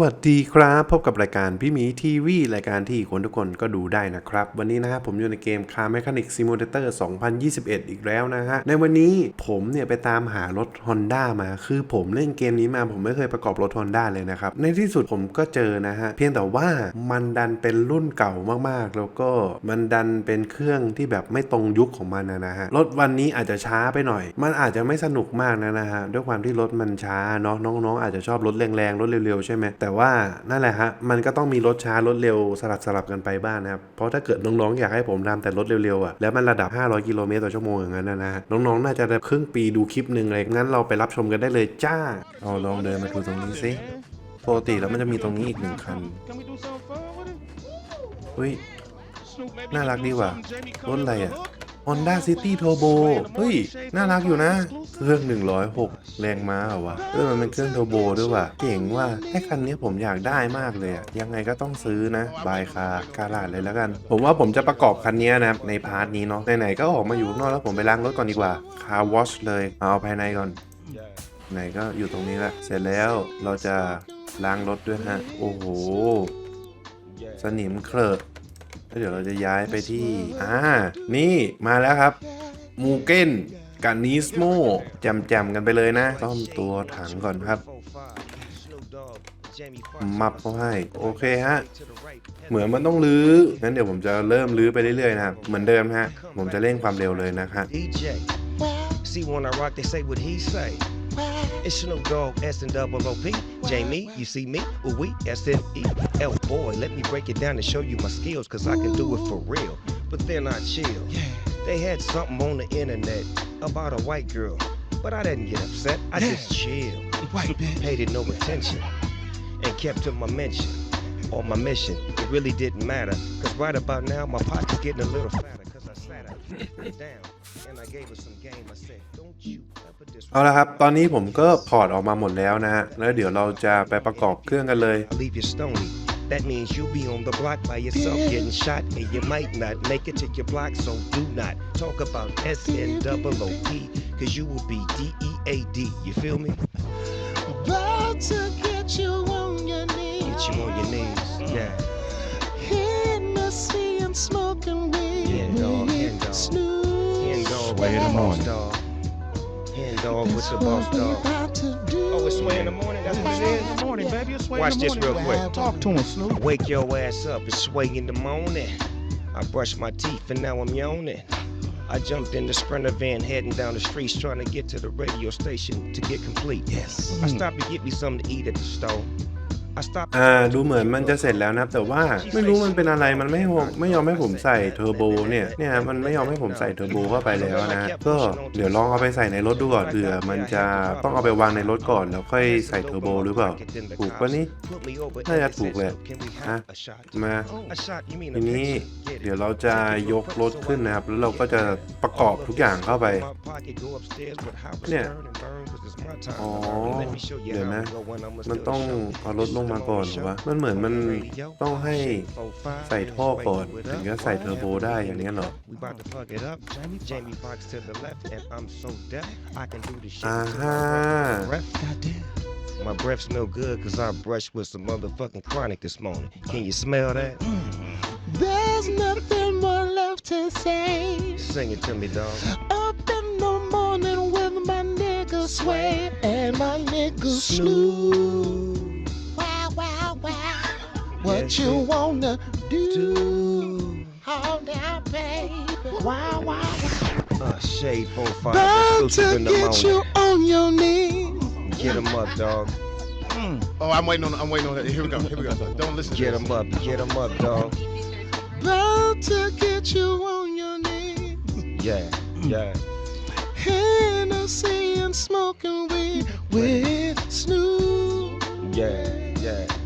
วัสดีครับ พบกับรายการพี่หมีทีวีรายการที่คนทุกคนก็ดูได้นะครับ วันนี้นะครับผมอยู่ในเกม Car Mechanic Simulator 2021 อีกแล้วนะฮะ ในวันนี้ผมเนี่ยไปตามหารถ Honda มา คือผมเล่นเกมนี้มาผมไม่เคยประกอบรถ Honda เลยนะครับ ในที่สุดผมก็เจอนะฮะ เพียงแต่ว่ามันดันเป็นรุ่นเก่ามากๆ แล้วก็มันดันเป็นเครื่องที่แบบไม่ตรงยุคของมันนะฮะรถวันนี้อาจจะช้าไปหน่อย มันอาจจะไม่สนุกมากนะนะฮะด้วยความที่รถมันช้าเนาะน้องๆ อาจจะชอบรถแรงๆรถเร็วๆใช่ไหมแต่ว่านั่นแหละฮะมันก็ต้องมีรถช้ารถเร็วสลับสลับกันไปบ้างนะครับเพราะถ้าเกิดน้องๆอยากให้ผมทำแต่รถเร็วๆอะแล้วมันระดับ 500 กิโลเมตรต่อชั่วโมงอย่างนั้นนะนะฮะน้องๆน่าจะได้ครึ่งปีดูคลิปหนึ่งเลยงั้นเราไปรับชมกันได้เลยจ้าเอาลองเดินมาดูตรงนี้สิปกติแล้วมันจะมีตรงนี้อีกหนึ่งคัน Can we do something fun with it? เฮ้ยน่ารักดีว่ะรถอะไรอะ Honda City Turbo เฮ้ย น่ารักอยู่นะ เครื่อง 106 แรงม้าเหรอวะเออมันเป็นเครื่องเทอร์โบด้วยว่ะเจ๋งว่ะแค่คันนี้ผมอยากได้มากเลยอะยังไงก็ต้องซื้อนะ บายคาการาดเลยแล้วกัน ผมว่าผมจะประกอบคันนี้นะในพาร์ทนี้เนาะ ไหนๆก็ออกมาอยู่นอกแล้วผมไปล้างรถก่อนดีกว่า คาร์วอชเลย เอาภายในก่อน ไหนก็อยู่ตรงนี้ละ เสร็จแล้วเราจะล้างรถด้วยฮะ โอ้โห สนิมเคลอะ แล้วเดี๋ยวเราจะย้ายไปที่ อ่า นี่มาแล้วครับ มูเก้นกับนิสโมจำจำๆกันไปเลยนะซ่อมตัวถังก่อนครับ มับเขาให้ โอเคฮะ เหมือนมันต้องลื้อ งั้นเดี๋ยวผมจะเริ่มลื้อไปเรื่อยๆนะครับ เหมือนเดิมฮะ ผมจะเร่งความเร็วเลยนะครับ DJ. See when I rock, they say what he say. It's Snoop Dogg, S and double O P. Jamie, you see me? Ooh we S N E L boy. Let me break it down and show you my skills, cause I can do it for real. But they're not chill. They had something on the internet about a white girl. But I didn't get upset. I just chilled. Paid it no attention. And kept to my mention. Or my mission. It really didn't matter. Cause right about now my pocket's getting a little fatter. Cause I sat her down. And I gave her some game. I said, don't you ever disrespect เอาละครับ ตอนนี้ผมก็พอร์ตออกมาหมดแล้วนะฮะ แล้วเดี๋ยวเราจะไปประกอบเครื่องกันเลย I leave you stony. That means you'll be on the block by yourself getting shot, and you might not make it to your block. So do not talk about S N double O P, cause you will be D E A D. You feel me? About to get you on your knees. Get you on your knees. Yeah. Hand dog Sway in the the morning. dog. Hand dog with the boss dog. about to do. Oh, it's sway in the morning. That's what it Sway is. in the morning, baby. It's sway Watch in the this real quick. Talk to him, Snoop. Wake your ass up, it's sway in the morning. I brushed my teeth and now I'm yawning. I jumped in the sprinter van heading down the streets trying to get to the radio station to get complete. Yes. I stopped to get me something to eat at the store. อ่าดูเหมือนมันจะเสร็จแล้วนะแต่ว่าไม่รู้มันเป็นอะไรมันไม่ไม่ยอมให้ผมใส่เทอร์โบเนี่ยเนี่ยมันไม่ยอมให้ผมใส่เทอร์โบเข้าไปแล้วนะก็เดี๋ยวลองเอาไปใส่ในรถดูก่อนเผื่อมันจะต้องเอาไปวางในรถก่อนแล้วค่อยใส่เทอร์โบหรือเปล่าถูกปะนี่น่าจะถูก said, เลยฮะมาทีนี้เดี๋ยวเราจะยกรถขึ้นนะครับ แล้วเราก็จะประกอบทุกอย่างเข้าไป เนี่ย อ๋อ เดี๋ยวนะ มันต้องเอารถลงมาก่อนเหรอวะ มันเหมือนมันต้องให้ใส่ท่อก่อนถึงจะใส่เทอร์โบได้อย่างเนี้ยเหรอ We about to plug it up. Jamie Foxx to the left, and I'm so deaf I can do the shit. อ่า to ฮะ my breath. My breath smell good because I brushed with some motherfucking chronic this morning. Can you smell that? There's nothing more left to say. Sing it to me, dog. Up in the morning with my nigga sway and my nigga snooze. What you wanna do? Do. Hold down, baby. Wow, wow, wow. Uh, shade 4-5 About to get you on your knees. Get him up, dog. Oh, I'm waiting on. I'm waiting on that. Here we go. Here we go. Don't listen to Get this. him up. Get him up, dog. About to get you on your knees. Yeah, yeah. Hennessy and smoking weed with Snoop. Yeah, yeah.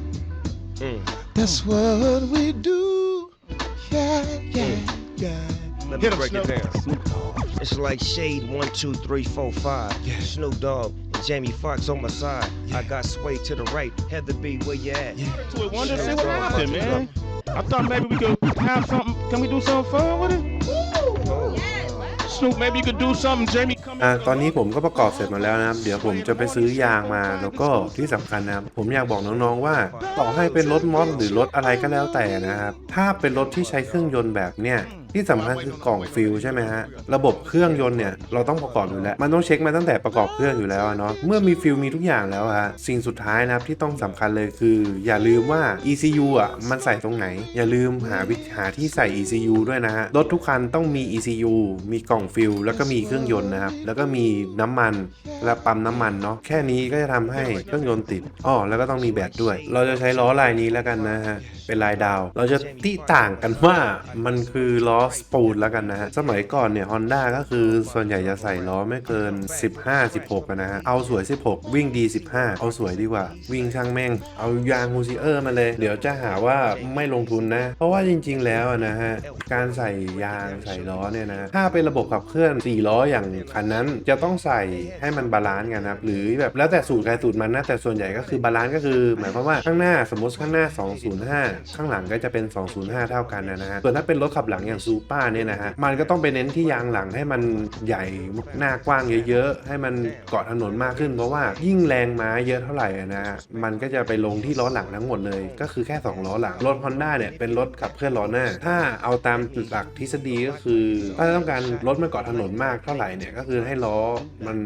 That's what we do. Yeah, yeah, yeah. Let me Hit 'em, break it Snoop. down. It's like shade one, two, three, four, five. Snoop Dogg and Jamie Foxx on my side. I got Sway to the right. Heather B, where you at? So we wonder, Snoop see what happened, fucked it man. I thought maybe we could have something. Can we do something fun with it? Oh, Snoop, maybe you could do something. Jamie, come อ่าตอนนี้ผมก็ประกอบเสร็จหมาแล้วนะครับ เดี๋ยวผมจะไปซื้อยางมา แล้วก็ที่สำคัญนะครับ ผมอยากบอกน้องๆว่า ต่อให้เป็นรถมอสหรือรถอะไรก็แล้วแต่นะครับ ถ้าเป็นรถที่ใช้เครื่องยนต์แบบเนี้ย ที่สำคัญคือกล่องฟิลใช่ไหมฮะ ระบบเครื่องยนต์เนี่ยเราต้องประกอบอยู่แล้ว มันต้องเช็คมาตั้งแต่ประกอบเครื่องอยู่แล้วเนาะ เมื่อมีฟิลมีทุกอย่างแล้วฮะ สิ่งสุดท้ายนะครับที่ต้องสำคัญเลยคือ อย่าลืมว่า ECU อะมันใส่ตรงไหน อย่าลืมหาวิหาที่ใส่ ECU ด้วยนะฮะ รถทุกคันต้องมี ECU มีกล่องฟิลแล้วก็มีเครื่องยนต์นะครับ แล้วก็มีน้ำมันและปั๊มน้ำมันเนาะ แค่นี้ก็จะทำให้เครื่องยนต์ติดอ้อแล้วก็ต้องมีแบตด้วย เราจะใช้ล้อลายนี้แล้วกันนะฮะเป็นลายดาว เราจะติต่างกันว่ามันคือล้อสปูนแล้วกันนะฮะ สมัยก่อนเนี่ย Honda ก็คือส่วนใหญ่จะใส่ล้อไม่เกิน 15 16นนะฮะ เอาสวย 16 วิ่งดี 15 เอาสวยดีกว่า วิ่งช่างแม่ง เอายางฮูซิเออร์มาเลย เดี๋ยวจะหาว่าไม่ลงทุนนะ เพราะว่าจริง ๆ แล้วนะฮะ การใส่ยางใส่ล้อเนี่ยนะ ถ้าเป็นระบบขับเคลื่อน4ล้ออย่างคันนั้นจะต้องใส่ให้มันบาลานซ์กันนะครับ หรือแบบแล้วแต่สูตรใครสูตรมันนะ แต่ส่วนใหญ่ก็คือบาลานซ์ก็คือ หมายความว่าข้างหน้าสมมติข้างหน้า 205ข้างหลังก็จะเป็น 205 เท่ากันนะฮะ ส่วนถ้าเป็นรถขับหลังอย่างซูเปอร์เนี่ยนะฮะ มันก็ต้องไปเน้นที่ยางหลังให้มันใหญ่หน้ากว้างเยอะๆ ให้มันเกาะถนนมากขึ้น เพราะว่ายิ่งแรงม้าเยอะเท่าไหร่นะฮะ มันก็จะไปลงที่ล้อหลังทั้งหมดเลย ก็คือแค่ 2 ล้อหลัง รถ Honda เนี่ยเป็นรถขับเคลื่อนล้อหน้า ถ้าเอาตามหลักทฤษฎีก็คือ ถ้าต้องการรถมันเกาะถนนมากเท่าไหร่เนี่ย ก็คือให้ล้อมัน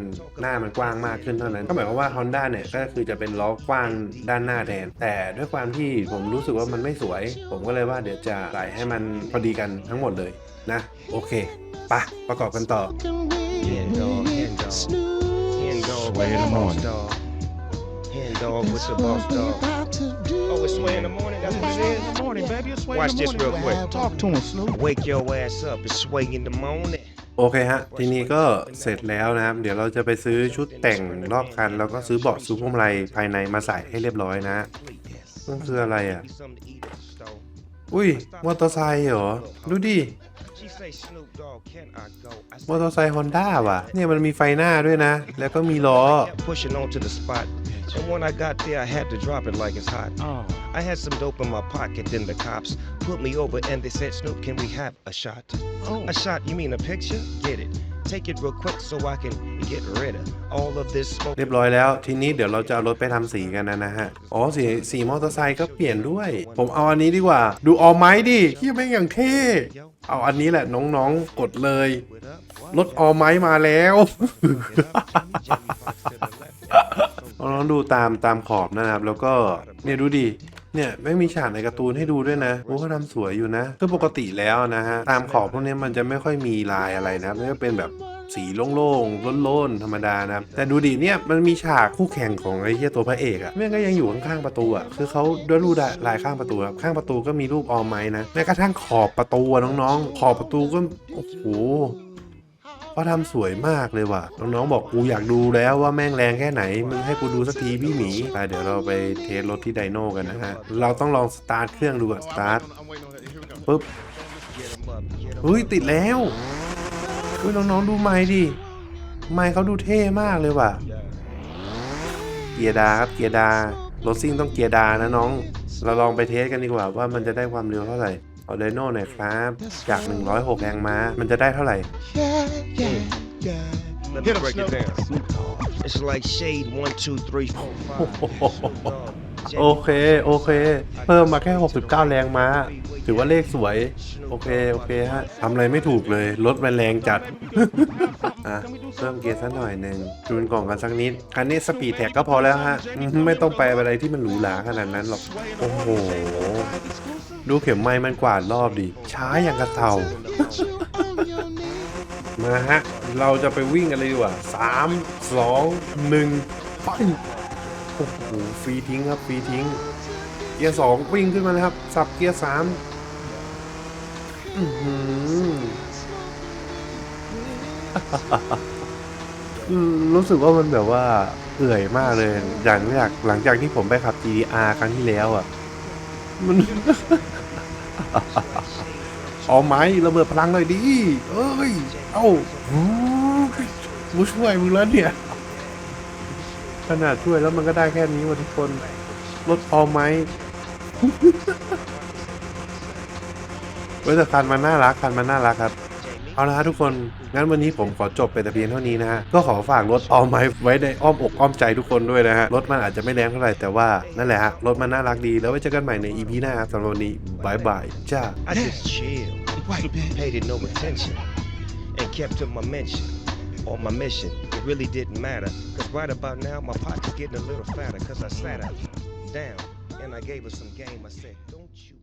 หน้ามันกว้างมากขึ้นเท่านั้น ก็หมายความว่า Honda เนี่ยก็คือจะเป็นล้อกว้างด้านหน้าแทน แต่ด้วยความที่ผมรู้สึกว่ามันไม่สวย ผมก็เลยว่าเดี๋ยวจะใส่ให้มันพอดีกันทั้งหมดเลยนะ โอเคไปะประกอบกันต่อ Hen dog, hen dog. Hen dog, Sway in the boss morning. dog. Hen dog with the boss dog. Oh, it's sway in the morning. That's what it is. morning, baby. It's Watch this real quick. Talk to him, Snoop. Wake your ass up. It's sway in the morning. โอเคฮะ ทีนี้ก็เสร็จแล้วนะครับ เดี๋ยวเราจะไปซื้อชุดแต่งรอบคัน แล้วก็ซื้อเบาะซูพวงมาลัยภายในมาใส่ให้เรียบร้อยนะ นั่นคืออะไรอะ Something to eat at the store. อุ้ย มอเตอร์ไซค์เหรอ ดูดิ She say, Snoop Dogg, can I go? I มอ said, เตอร์ไซค์ฮอนด้าว่ะ เนี่ยมันมีไฟหน้าด้วยนะ แล้วก็มีล้อ kept pushing on to the spot. And when I got there, I had to drop it like it's hot. Oh. I had some dope in my pocket, then the cops put me over and they said, Snoop, can we have a shot? Oh. A shot, you mean a picture? Get it. Take it real quick so I can get rid of all of this smoke. เรียบร้อยแล้ว ทีนี้เดี๋ยวเราจะเอารถไปทำสีกันนะนะฮะ อ๋อสีสีมอเตอร์ไซค์ก็เปลี่ยนด้วย ผมเอาอันนี้ดีกว่า ดูออไม้ดิที่แม่งอย่างเท่ เอาอันนี้แหละน้องๆกดเลย รถออไม้มาแล้ว Get up, Jamie Foxx to the left. ลองดูตามตามขอบนะครับ แล้วก็เนี่ยดูดิ เนี่ยไม่มีฉากในการ์ตูนให้ดูด้วยนะโอ้เขาทำสวยอยู่นะคือปกติแล้วนะฮะตามขอบพวกนี้มันจะไม่ค่อยมีลายอะไรนะครับมันก็เป็นแบบสีโล่งๆล่นๆ ธรรมดานะ แต่ดูดิเนี่ยมันมีฉากคู่แข่งของไอ้เหี้ยตัวพระเอกอะแม่งก็ยังอยู่ข้างๆประตูอะคือเขาด้วยรูปลายข้างประตูครับข้างประตูก็มีรูปออมไม้นะแม้กระทั่งขอบประตูน้องๆ ขอบประตูก็โอ้โห เขาทำสวยมากเลยว่ะ น้องๆบอกกูอยากดูแล้วว่าแม่งแรงแค่ไหน มึงให้กูดูสักทีพี่หมีไปเดี๋ยวเราไปเทสรถที่ไดโน่กันนะฮะ เราต้องลองสตาร์ทเครื่องดูก่อนสตาร์ทปุ๊บเฮ้ยติดแล้วเฮ้ยน้องๆดูไม้ดิ ไม้เขาดูเท่มากเลยว่ะ เกียร์ดาครับเกียร์ดารถซิ่งต้องเกียร์ดานะน้อง เราลองไปเทสกันดีกว่าว่ามันจะได้ความเร็วเท่าไหร่ เอาไดโน่หน่อยครับ จาก 106 แรงม้า มันจะได้เท่าไหร่ Yeah, yeah, yeah. Let me Hit 'em, break it Snoop. down. It's like shade one, two, three, four, five. Snoop Dogg, โอเคโอเค เพิ่มมาแค่ 69 แรงม้า ถือว่าเลขสวย โอเคโอเคฮะทำอะไรไม่ถูกเลยรถมันแรงจัดอะเพิ่มเกียร์สักหน่อยหนึ่งจูนกล่องกันสักนิด คันนี้สปีดแท็กก็พอแล้วฮะอืมไม่ต้องไปอะไรที่มันหรูหราขนาดนั้นหรอก โอ้โห ดูเข็มไม้มันกวาดรอบดิ ช้าอย่างกระเต่ามาฮะ เราจะไปวิ่งกันเลยดีกว่าสามสองหนึ่งไป โอ้โหฟรีทิ้งครับฟรีทิ้ง เกียร์สองวิ่งขึ้นมาเลยครับ สับเกียร์สามอื้อหืออืมรู้สึกว่ามันแบบว่าเอื่อยมากเลย อย่างจากหลังจากที่ผมไปขับ GDR ครั้งที่แล้วอะ มันเอาไม้ระเบิดพลังหน่อยดิ เอ้ย เอ้าหูกูช่วยมึงแล้วเนี่ย ขนาดช่วยแล้วมันก็ได้แค่นี้ว่ะทุกคนรถเอาไม้เว้ยแต่คันมันน่ารักคันมันน่ารักครับ เอาละฮะทุกคน งั้นวันนี้ผมขอจบไปแต่เพียงเท่านี้นะฮะ ก็ขอฝากรถออมไว้ไว้ในอ้อมอกอ้อมใจทุกคนด้วยนะฮะ รถมันอาจจะไม่แรงเท่าไหร่แต่ว่า นั่นแหละฮะ รถมันน่ารักดี แล้วไว้เจอกันใหม่ใน EP หน้าครับสำหรับวันนี้บายบายจ้า I just chill, Right, man. paid it no attention, and kept to my mention or my mission. It really didn't matter, cause right about now my pocket's getting a little fatter, cause I sat her down and I gave her some game. I said, Don't you